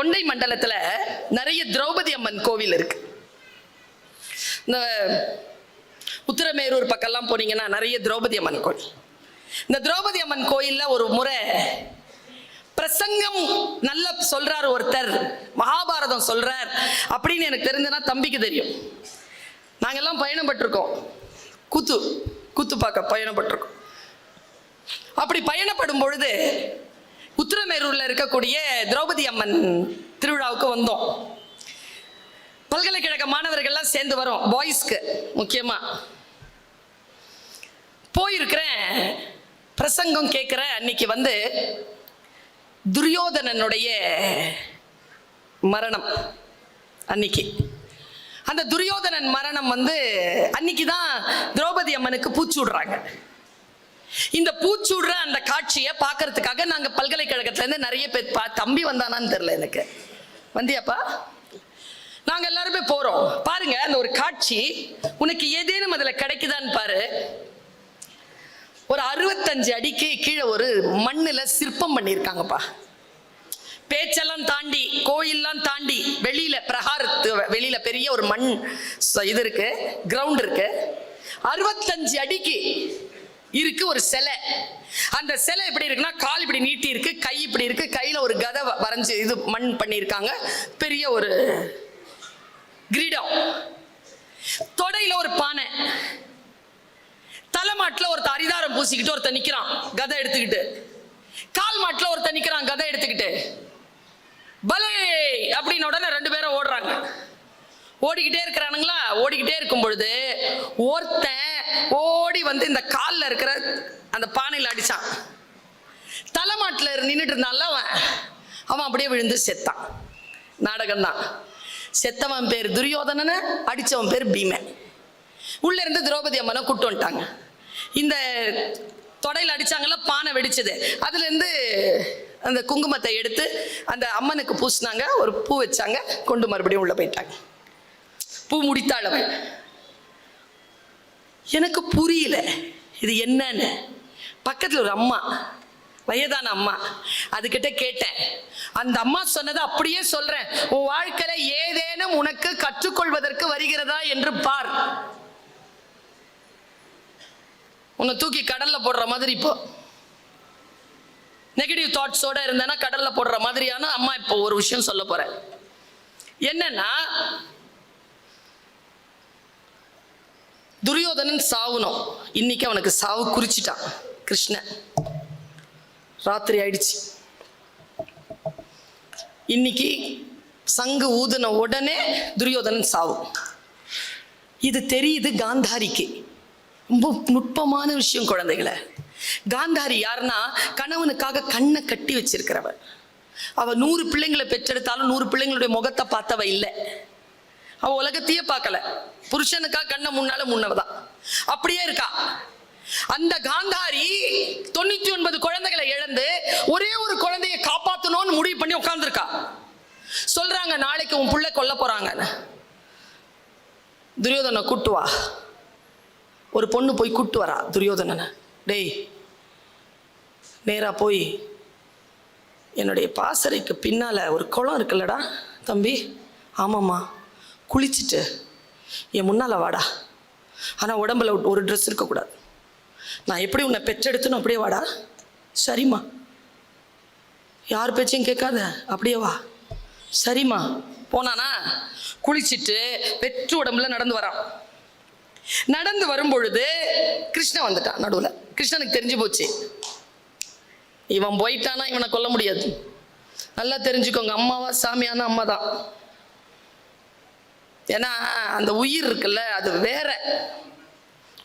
தொண்டை மண்டலத்துல நிறைய திரௌபதி அம்மன் கோவில் இருக்கு. இந்த உத்திரமேரூர் பக்கம்லாம் போனீங்கன்னா நிறைய திரௌபதி அம்மன் கோயில் இந்த திரௌபதி அம்மன் கோயில்ல ஒரு முறை பிரசங்கம் நல்ல சொல்றார் ஒருத்தர். மகாபாரதம் சொல்றார். அப்படின்னு எனக்கு தெரிஞ்சதுன்னா தம்பிக்கு தெரியும். நாங்கெல்லாம் பயணப்பட்டிருக்கோம். கூத்து கூத்து பார்க்க பயணப்பட்டிருக்கோம். அப்படி பயணப்படும் பொழுது உத்திரமேரூர்ல இருக்கக்கூடிய திரௌபதி அம்மன் திருவிழாவுக்கு வந்தோம். பல்கலைக்கழக மாணவர்கள்லாம் சேர்ந்து வரோம் பாய்ஸ்க்கு முக்கியமா. போயிருக்கிறேன் பிரசங்கம் கேட்குற அன்னைக்கு வந்து துரியோதனனுடைய மரணம் அன்னைக்கு. அந்த துரியோதனன் மரணம் வந்து அன்னைக்கு தான் திரௌபதி அம்மனுக்கு பூச்சு விடுறாங்க. இந்த பூச்சுடுற அந்த காட்சியை பார்க்கறதுக்காக நாங்க பல்கலைக்கழகத்துல இருந்து நிறைய பேர் பா தம்பி வந்தானான்னு தெரியல எனக்கு. வந்தியாப்பா? நாங்க எல்லாருமே போறோம். பாருங்க அந்த ஒரு காட்சி உனக்கு ஏதேனும் அதுல கிடைக்குதான்னு பாரு. ஒரு அறுபத்தஞ்சு அடிக்கு கீழே ஒரு மண்ணுல சிற்பம் பண்ணியிருக்காங்கப்பா. பேச்செல்லாம் தாண்டி கோயிலெல்லாம் தாண்டி வெளியில பிரகாரத்து வெளியில பெரிய ஒரு மண் இது இருக்கு கிரவுண்ட் இருக்கு. அறுபத்தஞ்சு அடிக்கு இருக்கு ஒரு சிலை. அந்த சிலை எப்படி இருக்குன்னா கால் இப்படி நீட்டி இருக்கு கை இப்படி இருக்கு கையில ஒரு கதை வரைஞ்சு இது மண் பண்ணியிருக்காங்க. பெரிய ஒரு கிரீடம். தொடையில ஒரு பானை. தலைமாட்டில் ஒருத்தன் அரிதாரம் பூசிக்கிட்டு ஒருத்த நிற்கிறான் கதை எடுத்துக்கிட்டு. கால் மாட்டில் ஒருத்த நிற்கிறான் கதை எடுத்துக்கிட்டு. பலே! அப்படின்னு உடனே ரெண்டு பேரும் ஓடுறாங்க. ஓடிக்கிட்டே இருக்கிறானுங்களா? ஓடிக்கிட்டே இருக்கும் பொழுது ஒருத்தன் ஓடி வந்து இந்த காலில் இருக்கிற அந்த பானையில் அடித்தான் தலைமாட்டில் நின்றுட்டு இருந்தான்ல அவன். அவன் அப்படியே விழுந்து செத்தான். நாடகம் தான் செத்தவன் பேர் துரியோதனனை அடித்தவன் பேர் பீமன். உள்ளே இருந்து திரௌபதி அம்மனை கூட்டு வந்துட்டாங்க. இந்த தொடையில் அடித்தாங்கள பானை வெடிச்சது. அதுலேருந்து அந்த குங்குமத்தை எடுத்து அந்த அம்மனுக்கு பூசினாங்க ஒரு பூ வச்சாங்க கொண்டு மறுபடியும் உள்ளே போயிட்டாங்க. பூ முடித்தாள் அவள் எனக்கு புரியல. இது என்னன்னு. பக்கத்தில் ஒரு அம்மா வயதான அம்மா அதுக்கிட்ட கேட்டேன். அந்த அம்மா சொன்னதை அப்படியே சொல்றேன். உன் வாழ்க்கையில ஏதேனும் உனக்கு கற்றுக்கொள்வதற்கு வருகிறதா என்று பார். உன்னை தூக்கி கடல்ல போடுற மாதிரி இப்போ. நெகட்டிவ் தாட்ஸோட இருந்தேன்னா கடல்ல போடுற மாதிரியான அம்மா இப்போ ஒரு விஷயம் சொல்ல போறேன். என்னன்னா துரியோதனன் சாவுனோம். இன்னைக்கு அவனுக்கு சாவு குறிச்சிட்டான். கிருஷ்ணன். ராத்திரி ஆயிடுச்சு. இன்னைக்கு சங்கு ஊதுன உடனே துரியோதனன் சாவு. இது தெரியுது காந்தாரிக்கு. ரொம்ப நுட்பமான விஷயம் குழந்தைகளை. காந்தாரி யாருன்னா கணவனுக்காக கண்ணை கட்டி வச்சிருக்கிறவ. அவ நூறு பிள்ளைங்களை பெற்றெடுத்தாலும் நூறு பிள்ளைங்களுடைய முகத்தை பார்த்தவ இல்லை. அவ உலகத்தையே பார்க்கல. புருஷனுக்கா கண்ணை முன்னால முன்னவதான். அப்படியே இருக்கா. அந்த காந்தாரி தொண்ணூத்தி ஒன்பது குழந்தைகளை இழந்து ஒரே ஒரு குழந்தையை காப்பாத்தணும்னு முடிவு பண்ணி உட்கார்ந்துருக்கா. சொல்றாங்க நாளைக்கு உன் புள்ள கொல்ல போறாங்க. துரியோதனை கூட்டு வா. ஒரு பொண்ணு போய் கூட்டு வரா துரியோதனனை. டேய் நேரா போய் என்னுடைய பாசறைக்கு பின்னால ஒரு குளம் இருக்குல்லடா தம்பி. ஆமாம்மா. குளிச்சுட்டு என் முன்னால் வாடா. ஆனால் உடம்புல ஒரு ட்ரெஸ் இருக்கக்கூடாது. நான் எப்படி உன்னை பெற்றெடுத்துன்னு அப்படியே வாடா. சரிம்மா. யார் பேச்சையும் கேட்காத. அப்படியே வா. சரிம்மா. போனானா குளிச்சிட்டு வெற்று உடம்புல நடந்து வரான். நடந்து வரும் பொழுது கிருஷ்ணன் வந்துட்டான் நடுவில். கிருஷ்ணனுக்கு தெரிஞ்சு போச்சு. இவன் போயிட்டானா இவனை கொல்ல முடியாது. நல்லா தெரிஞ்சுக்கோங்க அம்மாவா சாமியான அம்மா தான் ஏன்னா அந்த உயிர் இருக்குல்ல அது வேற.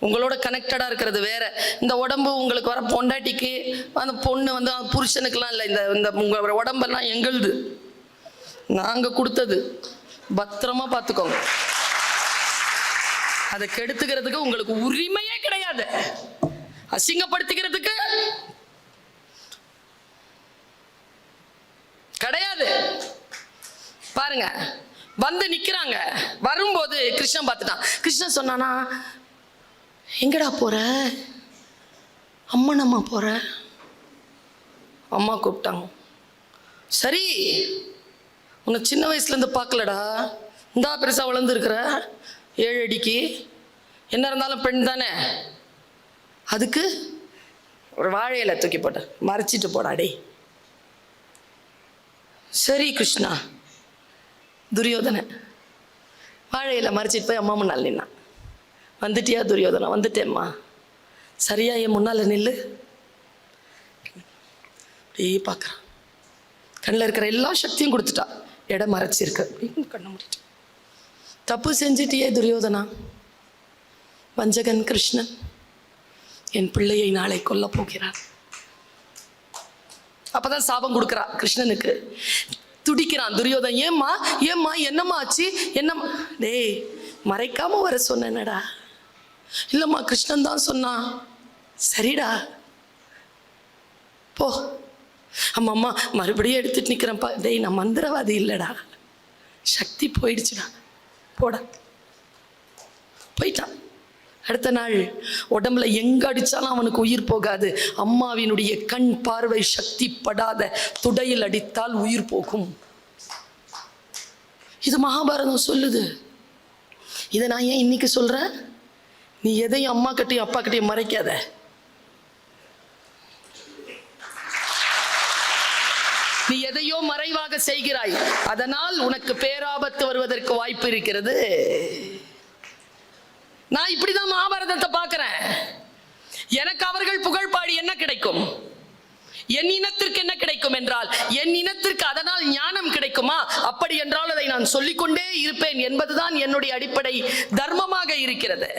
உங்களோட கனெக்டடாக இருக்கிறது வேற. இந்த உடம்பு உங்களுக்கு வர பொண்டாட்டிக்கு அந்த பொண்ணு வந்து அந்த புருஷனுக்கெல்லாம் இல்லை இந்த இந்த உங்கள் உடம்பெல்லாம் எங்களுது. நாங்கள் கொடுத்தது. பத்திரமா பார்த்துக்கோங்க அதை கெடுத்துக்கிறதுக்கு உங்களுக்கு உரிமையே கிடையாது. அசிங்கப்படுத்திக்கிறதுக்கு கிடையாது. பாருங்க. வந்து நிற்கிறாங்க வரும்போது கிருஷ்ணன் பார்த்துட்டான். கிருஷ்ணன் சொன்னானா எங்கடா போற? அம்மன் அம்மா போற? அம்மா கூப்பிட்டாங்க. சரி உன்னை சின்ன வயசுலேருந்து பார்க்கலடா. இந்தா பெருசாக வளர்ந்துருக்குற. ஏழு அடிக்கு. என்ன இருந்தாலும் பெண் தானே? அதுக்கு ஒரு வாழையில தூக்கி போட்ட மறைச்சிட்டு போடா டே சரி கிருஷ்ணா. துரியோதன வாழையில மறைச்சிட்டு போய் அம்மா முன்னால் நின்னான். வந்துட்டியா துரியோதனை வந்துட்டேம்மா சரியா என் முன்னால் நில்லு. அப்படியே பார்க்குறான். கண்ணில் இருக்கிற எல்லா சக்தியும் கொடுத்துட்டா. இடம் மறைச்சிருக்கு. அப்படின்னு கண்ணை முடிட்டு. தப்பு செஞ்சிட்டியே துரியோதனா? வஞ்சகன் கிருஷ்ணன் என் பிள்ளையை நாளை கொல்ல போகிறார் அப்பதான் சாபம் கொடுக்குறா கிருஷ்ணனுக்கு. துடிக்கிறான். துரியோதன் ஏம்மா ஏம்மா என்னம்மா ஆச்சு? என்னம்மா? டேய் மறைக்காம வர சொன்னேனடா. இல்லைம்மா கிருஷ்ணன் தான் சொன்னான். சரிடா. போ. அம்மா அம்மா மறுபடியும் எடுத்துட்டு நிற்கிறேன்ப்பா டேய் நான் மந்திரவாதி இல்லைடா. சக்தி போயிடுச்சுடா. போடா. போயிட்டான். அடுத்த நாள் உடம்புல எங்க அடித்தாலும் அவனுக்கு உயிர் போகாது. அம்மாவினுடைய கண் பார்வை சக்தி படாத துடையில் அடித்தால் உயிர் போகும். இது மகாபாரதம் சொல்லுது. இதை நான் ஏன் இன்னைக்கு சொல்றேன்? நீ எதையும் அம்மா கிட்டையும் அப்பா கிட்டையும் மறைக்காத. நீ எதையோ மறைவாக செய்கிறாய். அதனால் உனக்கு பேராபத்து வருவதற்கு வாய்ப்பு இருக்கிறது. நான் இப்படிதான் மகாபாரதத்தை பார்க்கிறேன். எனக்கு அவர்கள் புகழ் பாடி என்ன கிடைக்கும்? என் இனத்திற்கு என்ன கிடைக்கும் என்றால் என் இனத்திற்கு அதனால் ஞானம் கிடைக்குமா? அப்படி என்றால் அதை நான் சொல்லிக்கொண்டே இருப்பேன் என்பதுதான் என்னுடைய அடிப்படை தர்மமாக இருக்கிறது.